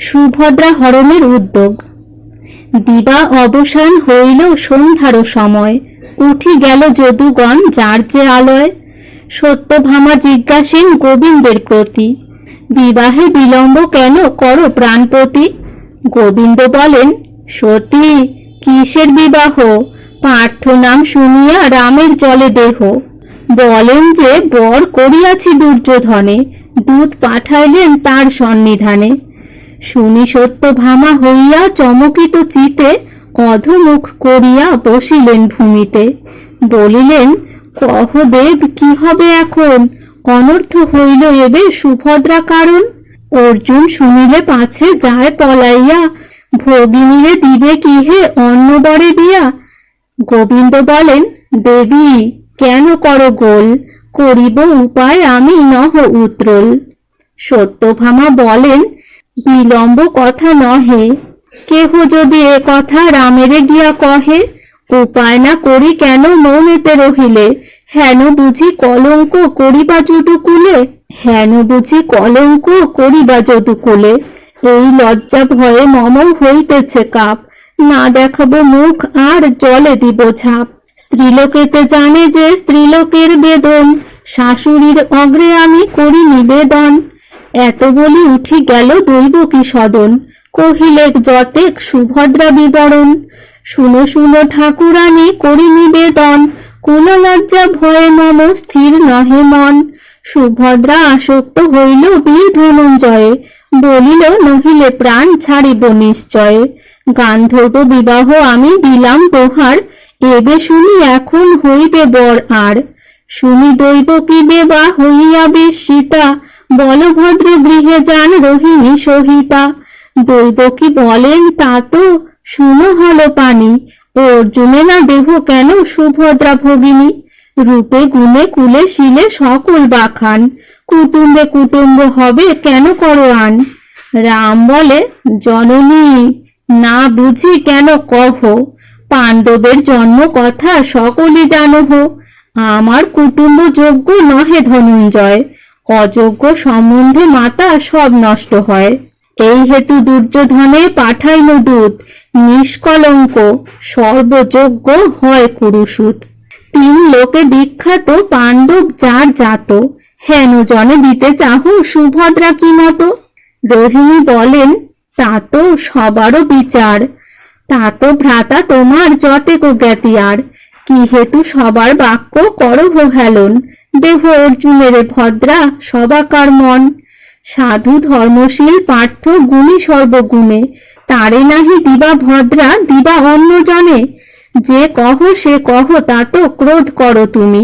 সুভদ্রা হরণের উদ্যোগ। দিবা অবসান হইল সন্ধ্যারও সময়। উঠি গেল যদুগণ যার যে আলয়। সত্যভামা জিজ্ঞাসেন গোবিন্দের প্রতি। বিবাহে বিলম্ব কেন করো প্রাণপতি? গোবিন্দ বলেন, সতী, কিসের বিবাহ? পার্থ নাম শুনিয়া রামের জলে দেহ। বলেন যে বর করিয়াছি দুর্যোধনে দূত পাঠাইলেন তার সন্নিধানে। শুনি সত্যভামা হইয়া চমকিত চিতে অধমুখ করিয়া বসিলেন ভূমিতে। বলিলেন, কহ দেব, কি হবে এখন? অনর্থ হইল এবে সুভদ্রা কারণ? অর্জুন শুনিলে পাছে যায় পলাইয়া, ভগিনীরে দিবে কি হে অন্নবরে বিয়া গোবিন্দ বলেন, দেবী, কেন কর গোল? করিব উপায় আমি নহ উত্রল। সত্যভামা বলেন বিলম্ব কথা নহে। কেহ যদি এ কথা রামেরে গিয়া কহে, উপায় না করি কেন মৌনেতে রহিলে? হেন বুঝি কলঙ্ক করিবা যদুকুলে হেন বুঝি কলঙ্ক করিবা যদুকুলে এই লজ্জা ভয়ে মম হইতেছে কাপ। না দেখাবো মুখ আর জলে দিব ছাপ স্ত্রীলোকেতে জানে যে স্ত্রীলোকের বেদন। শাশুড়ির অগ্রে আমি করি নিবেদন। এত বলি উঠি গেল দৈব কি সদন কহিলেক যতেক সুভদ্রা বিবরণ, শুনো শুনো ঠাকুরানী করি নিবেদন। কোন লজ্জা ভয়ে মম স্থির নহে মন। সুভদ্রা আসক্ত হইল বীর ধনঞ্জয়ে বলিল, নহিলে প্রাণ ছাড়িব নিশ্চয়ে। গান্ধর্ব বিবাহ আমি দিলাম তোহার, এবে শুনি এখন হইবে বর আর। শুনি দৈব কি দেবা হইয়া বেশ সীতা বলভদ্র গৃহে যান রোহিণী সহিতা। দৈব কি বলেন তা তো? শুনো হলো পানি অর্জুনে না দেহ কেন সুভদ্রা ভগিনী? রূপে, গুণে, কুলে, শিলে সকল বাখান। কুটুম্বে কুটুম্ব হবে কেন করো আন রাম বলে, জননী, না বুঝি কেন কহ? পাণ্ডবের জন্ম কথা সকলে জানহ আমার কুটুম্ব যোগ্য নহে ধনঞ্জয়। অযোগ্য সম্বন্ধে মাতা সব নষ্ট হয়। এই হেতু দুর্যোধনে পাঠাইল দূত, নিষ্কলঙ্ক, সর্বযোগ্য হয় কুরুসুত। তিন লোকে বিখ্যাত পাণ্ডব যার জাত, হেন জনে দিতে চাহ সুভদ্রা কি মতো? রোহিণী বলেন, তা তো সবারও বিচার। তা তো ভ্রাতা তোমার যতেক জ্ঞাতি আর কি হেতু সবার বাক্য করহ হেলন। দেহ অর্জুনের ভদ্রা সবাকার মন। সাধু ধর্মশীল পার্থ গুণী সর্বগুণে। তারে নাহি দিবা ভদ্রা, দিবা অন্য জনে যে কহ সে কহ, তা তো ক্রোধ করো তুমি।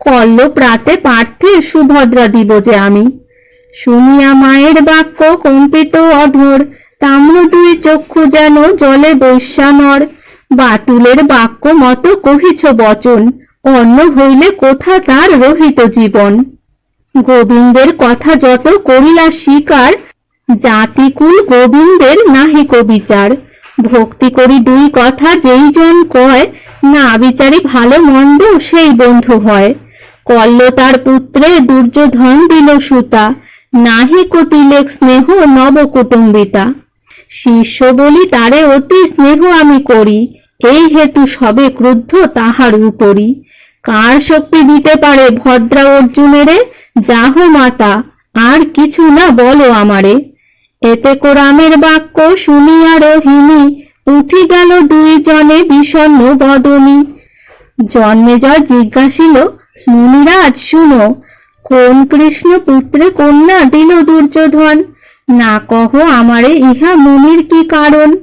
কল্ল প্রাতে পার্থে সুভদ্রা দিব যে আমি। শুনিয়া মায়ের বাক্য কম্পিত অধর তাম্র দুই চক্ষু যেন জলে বৈশ্যানর। বাতুলের বাক্য মতো কহিছ বচন, অন্য হইলে কোথা তার রহিত জীবন? গোবিন্দের কথা যত করিলা স্বীকার, জাতিকুল গোবিন্দের নাহি কবিচার। ভক্তি করি দুই কথা যেই জন কয়, না বিচারি ভালো মন্দ সেই বন্ধু হয়। কল্ল তার পুত্রে দুর্যোধন দিল সুতা, নাহি কতিলেক স্নেহ নব কুটুম্বিতা শিষ্য বলি তারে অতি স্নেহ আমি করি এই হেতু সবে ক্রুদ্ধ তাহার উপরি কার শক্তি দিতে পারে ভদ্রা অর্জুনেরে? যাহ মাতা, আর কিছু না বলো আমারে। এতে কোরামের বাক্য শুনিয়া রোহিণী উঠি গেল দুই জনে বিষণ্ণ বদনী। জন্মেজয় জিজ্ঞাসিল, মুনিরাজ, শুনো, কোন কৃষ্ণ পুত্রে কন্যা দিল দুর্যোধন? না কহ আমারে ইহা মুনির কি কারণ?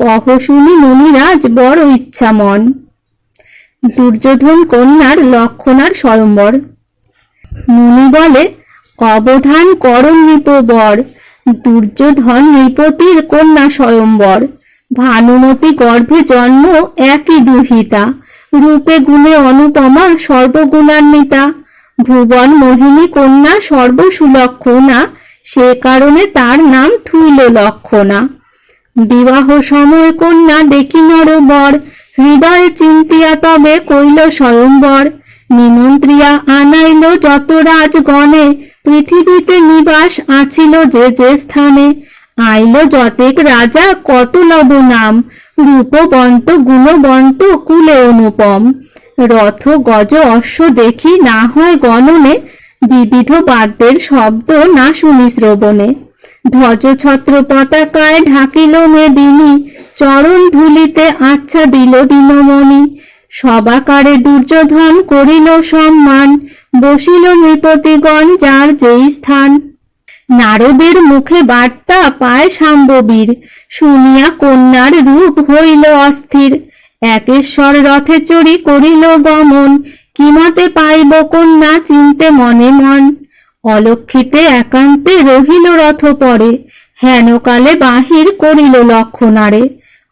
কহ শুনি মুনিরাজ বড় ইচ্ছা মন। দুর্যোধন কন্যার লক্ষণার স্বয়ম্বর। মুনি বলে, অবধান করণ নৃপবর। দুর্যোধন নৃপতির কন্যা স্বয়ম্বর। ভানুমতি গর্ভে জন্ম একই দুহিতা। রূপে গুণে অনুপমা সর্বগুণান্বিতা। ভুবন মোহিনী কন্যা সর্বসুলক্ষণা। সে কারণে তার নাম থুইল লক্ষণা। বিবাহ সময় কন্যা দেখি নর বর হৃদয়ে চিন্তিয়া তবে কইল স্বয়ম্বর। নিমন্ত্রিয়া আনাইল যত রাজগণে। পৃথিবীতে নিবাস আছিল যে যে স্থানে। আইল যতেক রাজা কত লব নাম। রূপবন্ত, গুণবন্ত, কুলে অনুপম। রথ, গজ, অশ্ব দেখি না হয় গণনে। বিবিধ বাদ্যের শব্দ না শুনি শ্রবণে। ধ্বজ ছত্র পতাকায় ঢাকিল মেদিনী চরণ ধুলিতে আচ্ছা দিল দিনমণি। সবাকারে দুর্যোধন করিল সম্মান, বসিল নৃপতিগণ যার যেই স্থান। নারদের মুখে বার্তা পায় শাম্ববীর শুনিয়া কন্যার রূপ হইল অস্থির। একেশ্বর রথে চড়ি করিল গমন, কিমতে পাইব কন্যা চিনতে মনে মন। অলক্ষিতে একান্তে রহিল রথ পরে, হেনকালে বাহির করিল লক্ষণারে।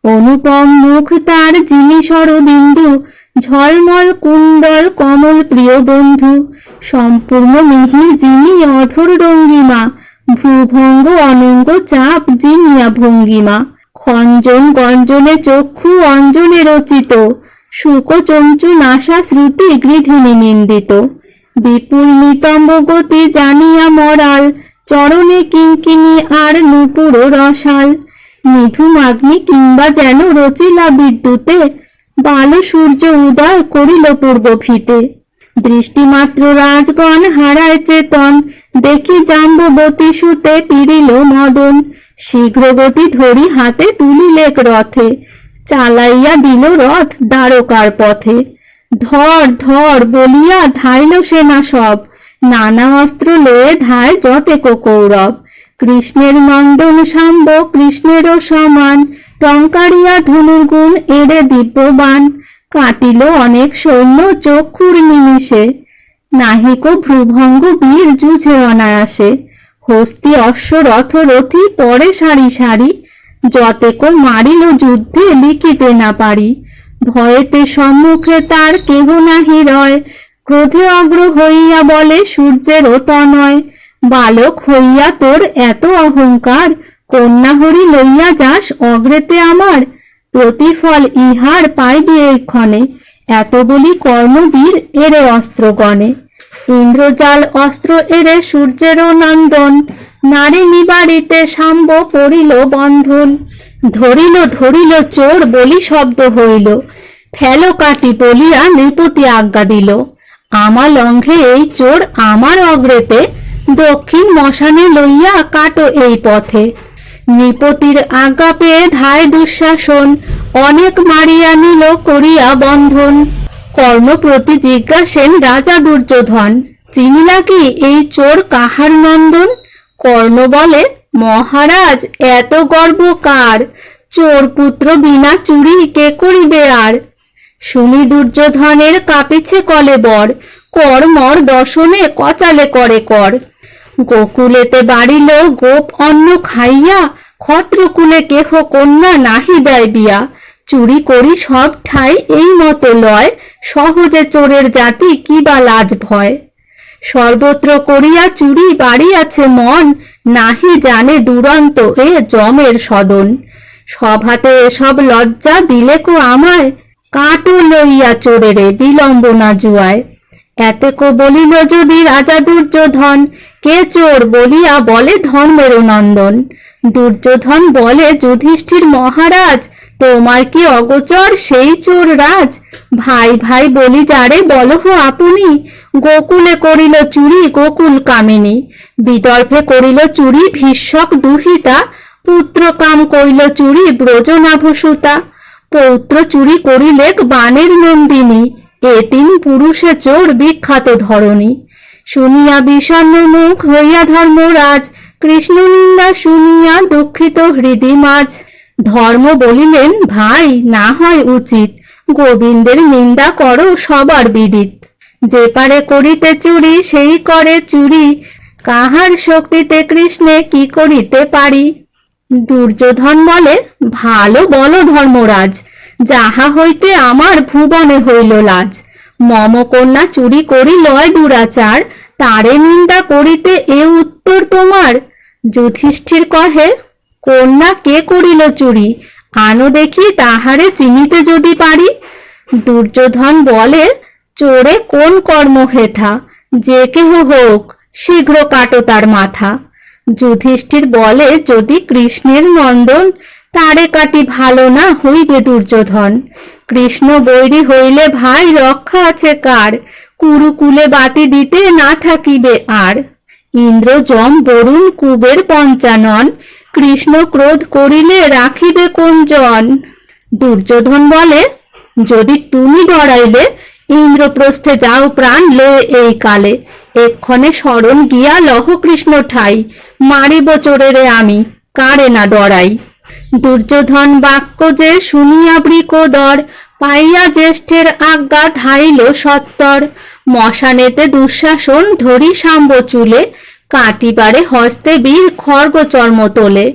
অনুপম মুখ তার যিনি বিন্দু ঝলমল কুণ্ডল কমল প্রিয় বন্ধু, সম্পূর্ণ মিহির যিনি অধর রঙ্গিমা, ভ্রুভঙ্গ অনঙ্গ চাপ জিনিয়া ভঙ্গিমা। খঞ্জন গঞ্জনে চক্ষু অঞ্জনে রচিত শুক চঞ্চু নাসা শ্রুতি গৃধিনী নিন্দিত। বিপুল নিতম্ব গতি জানিয়া মরাল, চরণে কিঙ্কিনি আর নুপুর রসাল। নিধুমাগ্নি কিংবা যেন রচিলা বিদ্যুতে বাল সূর্য উদয় করিল পূর্ব ফিতে দৃষ্টিমাত্র রাজগণ হারায় চেতন, দেখি জাম্বতী সুতে পিরিল মদন। শীঘ্রগতি ধরি হাতে তুলিলেক রথে, চালাইয়া দিল রথ দ্বারকার পথে। ধর ধর, বলিয়া ধাইল সেনা সব। নানা অস্ত্র লয়ে ধায় যতেক কৌরব কৃষ্ণের নন্দন সাম্ব, কৃষ্ণেরও সমান। টঙ্কারিয়া ধনুর্গুণ এড়ে দিব্যবান। কাটিল অনেক সৈন্য চক্ষুর নিমিষে। নাহিক ভ্রুভঙ্গ বীর যুঝে অনায়াসে। হস্তি অশ্ব রথ রথি পরে সারি সারি। যতেক মারিল যুদ্ধে লিখিতে না পারি। ভয়েতে সম্মুখে তার কেহ নাহি রয়। ক্রোধে অগ্র হইয়া বলে সূর্যেরও তনয়, বালক হইয়া তোর এত অহংকার কন্যা হরি লইয়া যাস অগ্রেতে আমার, প্রতিফল ইহার পাইবি এক্ষণে, এত বলি কর্মবীর এরে অস্ত্রগণে। ইন্দ্রজাল অস্ত্র এরে সূর্যেরও নন্দন নারী নিবারিতে সাম্ব পড়িল বন্ধন। ধরিল ধরিল, চোর বলি শব্দ হইল। ফেল কাটি বলিয়া নৃপতি আজ্ঞা দিল আমার লঙ্ঘে এই চোর আমার অগ্রেতে, দক্ষিণ মশানে লইয়া কাটো এই পথে। নৃপতির আজ্ঞা পেয়ে ধায় দুঃশাসন, অনেক মারিয়া নিল করিয়া বন্ধন। কর্ণপ্রতি জিজ্ঞাসেন রাজা দুর্যোধন, চিনিলা কি এই চোর কাহার নন্দন? কর্ণ বলে মহারাজ, এত গর্ব কার? চোর পুত্র বিনা চুরি কে করিবে আর? শুনি দুর্যোধনের কাঁপিছে কলে বর, কর মর দর্শনে কচালে করে কর। গোকুলেতে বাড়িল গোপ অন্ন খাইয়া, ক্ষত্রকুলে কেহ কন্যা নাহি দেয় বিয়া। চুরি করি সব ঠাই এই মতো লয়, সহজে চোরের জাতি কি বা লাজ ভয়? সর্বত্র করিয়া চুরি বাড়িয়াছে মন, নাহি জানে দুরন্ত এ জমের সদন। সভাতে এসব লজ্জা দিলে কো আমায়? কাটো লইয়া চোরেরে বিলম্ব না জুয়ায় এতেক বলিল যদি রাজা দুর্যোধন, কে চোর বলিয়া বলে ধর্মের নন্দন? দুর্যোধন বলে যুধিষ্ঠির মহারাজ তোমার কি অগোচর সেই চোর রাজ ভাই ভাই বলি যারে বলহ আপনি। গোকুলে করিল চুরি গোকুল কামিনী। বিদর্ভে করিল চুরি ভীষ্মক দুহিতা। পুত্র কাম করিল চুরি ব্রজনাভসুতা। পৌত্র চুরি করিলেক বানের নন্দিনী। এ তিন পুরুষে চোর বিখ্যাত ধরণী। শুনিয়া বিষণ্ণ মুখ হইয়া ধর্মরাজ। কৃষ্ণ নিন্দা শুনিয়া দুঃখিত হৃদি মাঝ। ধর্ম বলিলেন, ভাই, না হয় উচিত। গোবিন্দের নিন্দা করো সবার বিদিত। যে পারে করিতে চুরি, সেই করে চুরি। কাহার শক্তিতে কৃষ্ণে কি করিতে পারি? দুর্যোধন বলে, ভালো বলো ধর্মরাজ। যাহা হইতে আমার ভুবনে হইল লাজ। মম কন্যা চুরি করি লয় দুরাচার, তারে নিন্দা করিতে এ উত্তর তোমার। যুধিষ্ঠির কহে কন্যা কে করিল চুরি? আনো দেখি তাহারে চিনিতে যদি পারি। দুর্যোধন বলে, চোরে কোন কর্ম হেথা? যে কেহ হোক, শীঘ্র কাটো তার মাথা। যুধিষ্ঠির বলে, যদি কৃষ্ণের নন্দন, তারে কাটি ভালো না হইবে দুর্যোধন। কৃষ্ণ বৈরী হইলে ভাই রক্ষা আছে কার? কুরুকুলে বাতি দিতে না থাকিবে আর। ইন্দ্র যম বরুণ কুবের পঞ্চানন। কৃষ্ণ ক্রোধ করিলে রাখিবে কোন জন দুর্যোধন বলে, যদি তুমি ডরাইলে ইন্দ্রপ্রস্থে যাও প্রাণ লয়ে এই কালে। এক্ষণে স্মরণ গিয়া লহ কৃষ্ণ ঠাই, মারিব চোরেরে আমি, কারে না ডরাই? দুর্যোধন বাক্য যে শুনিয়া বৃকোদর, পাইয়া জ্যেষ্ঠের আজ্ঞা ধাইল সত্তর। মশানেতে দুঃশাসন ধরি সাম্ব চুলে কাটিবারে হস্তে বীর খর্গ চর্ম তোলে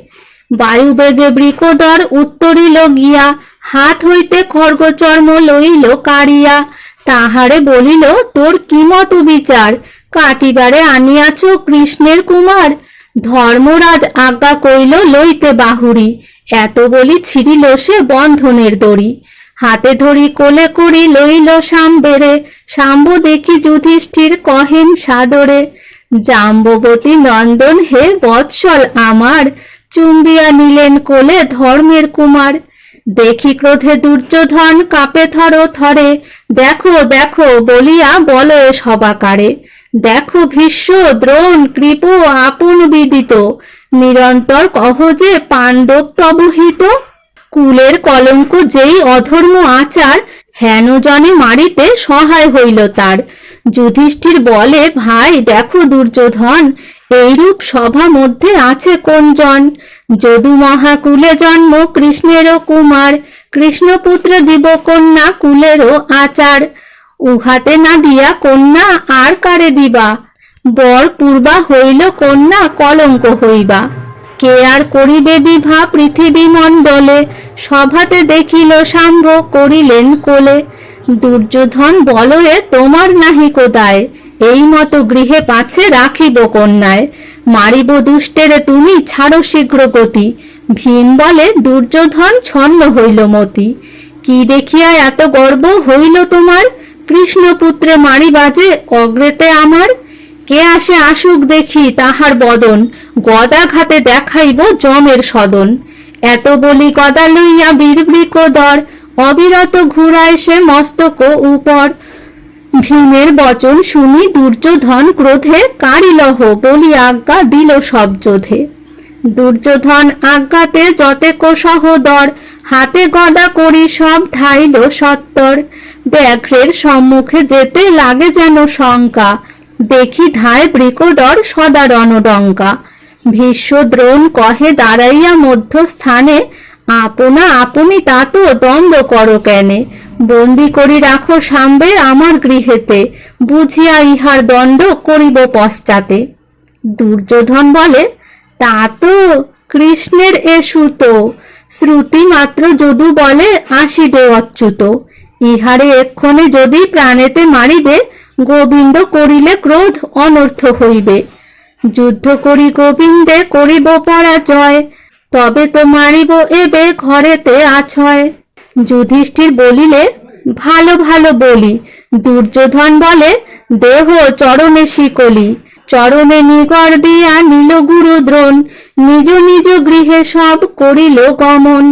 বায়ুবেগে বৃকদর উত্তরিল গিয়া, হাত হইতে খর্গচর্ম লইল কাড়িয়া। তাহারে বলিল, তোর কি মত বিচার? কাটিবারে আনিয়াছ কৃষ্ণের কুমার? ধর্মরাজ আজ্ঞা কইল লইতে বাহুরি। এত বলি ছিড়িল সে বন্ধনের দড়ি। হাতে ধরি কোলে করি লইল সাম্বেরে। সাম্ব দেখি যুধিষ্ঠির কহেন সাদরে। জাম্ববতী নন্দন হে বৎসল আমার, চুম্বিয়া নিলেন কোলে ধর্মের কুমার। দেখি ক্রোধে দুর্যোধন, কাপে থর থরে দেখো দেখো, বলিয়া বলয় সবাকারে দেখো ভীষ্ম, দ্রোণ, কৃপ, আপন বিদিত। নিরন্তর কহ যে পাণ্ডব তবহিত। কুলের কলঙ্ক যেই অধর্ম আচার হেন জনে মারিতে সহায় হইল তার। যুধিষ্ঠির বলে, ভাই, দেখো দুর্যোধন, এইরূপ সভা মধ্যে আছে কোন জন যদু মহাকুলে জন্ম, কৃষ্ণেরও কুমার, কৃষ্ণপুত্র দিব কন্যা কুলেরও আচার। উহাতে না দিয়া কন্যা আর কারে দিবা? বর পূর্বা হইল কন্যা কলঙ্ক হইবা। কে আর করিবে বিভা পৃথিবী মণ্ডলে সভাতে দেখিল সাম্ভ করিলেন কোলে। দুর্যোধন বলয়ে তোমার নাহি কোদায়? এই মতো গৃহে পাছে রাখিব কন্যায়। মারিব দুষ্টেরে তুমি ছাড়ো শীঘ্র গতি। ভীম বলে, দুর্যোধন, ছন্ন হইল মতি। কি দেখিয়া এত গর্ব হইল তোমার? কৃষ্ণপুত্রে মারি বাজে অগ্রেতে আমার? কে আসে আসুক দেখি তাহার বদন। গদা ঘাতে দেখাইব জমের সদন। এত বলি গদা লইয়া বীরবৃক দর অবিরত ঘুরায় সে মস্তক উপর। ভীমের বচন শুনি দুর্যোধন ক্রোধে, কারিলহ বলি আজ্ঞা দিল সব যোধে দুর্যোধন আজ্ঞাতে যতেক সহদর, হাতে গদা করি সব ধাইল সত্তর। ব্যাঘ্রের সম্মুখে যেতে লাগে যেন শঙ্কা দেখি ধায় বৃকদর সদা রণডঙ্কা ভীষ্ম দ্রোণ কহে দাঁড়াইয়া মধ্যস্থানে, আপনা আপনি তাতো দ্বন্দ্ব করো কেনে? বন্দি করি রাখো সাম্বে আমার গৃহেতে, বুঝিয়া ইহার দণ্ড করিব পশ্চাতে। দুর্যোধন বলে, তা তো কৃষ্ণের এ সুত। শ্রুতি মাত্র যদু বলে, আসিবে অচ্যুত। ইহারে এক্ষণে যদি প্রাণেতে মারিবে গোবিন্দ করিলে ক্রোধ অনর্থ হইবে। যুদ্ধ করি গোবিন্দে, করিব পরাজয়, তবে তো মারিব এবে ঘরেতে আছয়। যুধিষ্ঠির বলিলে, ভালো ভালো বলি, দুর্যোধন বলে, দেহ চরণে শিকলি, চরণে নিগর দিয়া নীল গুরু দ্রোণ নিজ নিজ গৃহে সব করিল গমন।